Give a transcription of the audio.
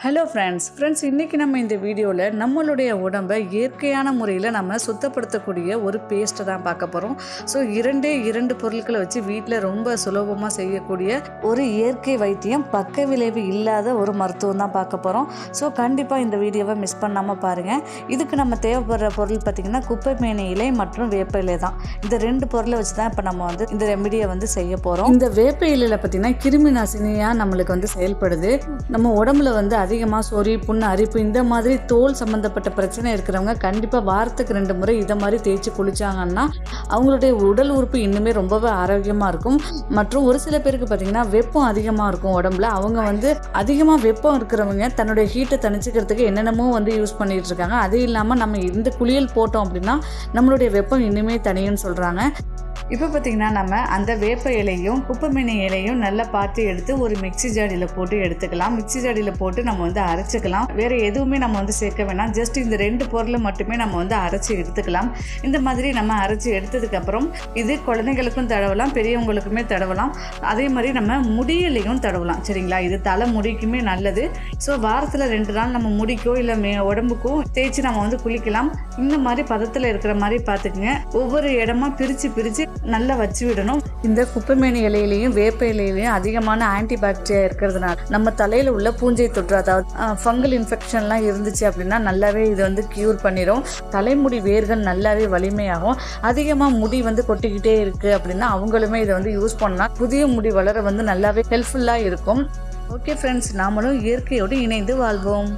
Hello friends friends இன்றைக்கி நம்ம இந்த வீடியோவில் நம்மளுடைய உடம்பை இயற்கையான முறையில் நம்ம சுத்தப்படுத்தக்கூடிய ஒரு பேஸ்ட்டை தான் பார்க்க போகிறோம் ஸோ இரண்டே இரண்டு பொருட்களை வச்சு வீட்டில் ரொம்ப சுலபமாக செய்யக்கூடிய ஒரு இயற்கை வைத்தியம் பக்க விளைவு இல்லாத ஒரு மருத்துவம் தான் பார்க்க போகிறோம் ஸோ கண்டிப்பாக இந்த வீடியோவை மிஸ் பண்ணாமல் பாருங்கள் இதுக்கு நம்ம தேவைப்படுற பொருள் பார்த்திங்கன்னா குப்பை மேனி இலை மற்றும் வேப்ப இலை தான். இந்த ரெண்டு பொருளை வச்சு தான் இப்போ நம்ம வந்து இந்த ரெமிடியை வந்து செய்ய போகிறோம் இந்த வேப்ப இலையில் பார்த்திங்கன்னா கிருமி நாசினியாக நம்மளுக்கு வந்து செயல்படுது. நம்ம உடம்புல வந்து அதிகமாக சொறி புண்ணு அரிப்பு இந்த மாதிரி தோல் சம்மந்தப்பட்ட பிரச்சனை இருக்கிறவங்க கண்டிப்பாக வாரத்துக்கு ரெண்டு முறை இதை மாதிரி தேய்ச்சி குளித்தாங்கன்னா அவங்களுடைய உடல் உறுப்பு இன்னுமே ரொம்பவே ஆரோக்கியமாக இருக்கும். மற்றும் ஒரு சில பேருக்கு பார்த்திங்கன்னா வெப்பம் அதிகமாக இருக்கும் உடம்புல. அவங்க வந்து அதிகமாக வெப்பம் இருக்கிறவங்க தன்னுடைய ஹீட்டை தணிச்சிக்கிறதுக்கு என்னென்னமோ வந்து யூஸ் பண்ணிகிட்டு இருக்காங்க. அது இல்லாமல் நம்ம இந்த குளியல் போட்டோம் அப்படின்னா நம்மளுடைய வெப்பம் இன்னுமே தனியும்னு சொல்கிறாங்க இப்போ பார்த்திங்கன்னா நம்ம அந்த வேப்ப இலையும் குப்பைமேனி இலையும் நல்லா பார்த்து எடுத்து ஒரு மிக்ஸி ஜாடியில் போட்டு எடுத்துக்கலாம். மிக்ஸி ஜாடியில் போட்டு நம்ம வந்து அரைச்சிக்கலாம். வேறு எதுவுமே நம்ம வந்து சேர்க்க வேணாம். ஜஸ்ட் இந்த ரெண்டு பொருளை மட்டுமே நம்ம வந்து அரைச்சி எடுத்துக்கலாம். இந்த மாதிரி நம்ம அரைச்சி எடுத்ததுக்கப்புறம் இது குழந்தைங்களுக்கும் தடவலாம் பெரியவங்களுக்குமே தடவலாம். அதே மாதிரி நம்ம முடியிலையும் தடவலாம். சரிங்களா? இது தலை முடிக்குமே நல்லது. ஸோ வாரத்தில் ரெண்டு நாள் நம்ம முடிக்கோ இல்லை மே உடம்புக்கும் தேய்ச்சி நம்ம வந்து குளிக்கலாம். இந்த மாதிரி பதத்தில் இருக்கிற மாதிரி பார்த்துக்குங்க. ஒவ்வொரு இடமா பிரித்து பிரித்து நல்லா வச்சு விடணும். இந்த குப்பைமேனி இலையிலையும் வேப்ப இலையிலையும் அதிகமான ஆன்டிபாக்டீரியா இருக்கிறதுனால நம்ம தலையில் உள்ள பூஞ்சை தொற்று அதாவது ஃபங்கல் இன்ஃபெக்ஷன்லாம் இருந்துச்சு அப்படின்னா நல்லாவே இது வந்து க்யூர் பண்ணிடும் தலைமுடி வேர்கள் நல்லாவே வலிமையாகும். அதிகமாக முடி வந்து கொட்டிக்கிட்டே இருக்குது அப்படின்னா அவங்களுமே இதை வந்து யூஸ் பண்ணால் புதிய முடி வளர வந்து நல்லாவே ஹெல்ப்ஃபுல்லாக இருக்கும். ஓகே ஃப்ரெண்ட்ஸ் நாமளும் இயற்கையோடு இணைந்து வாழ்வோம்.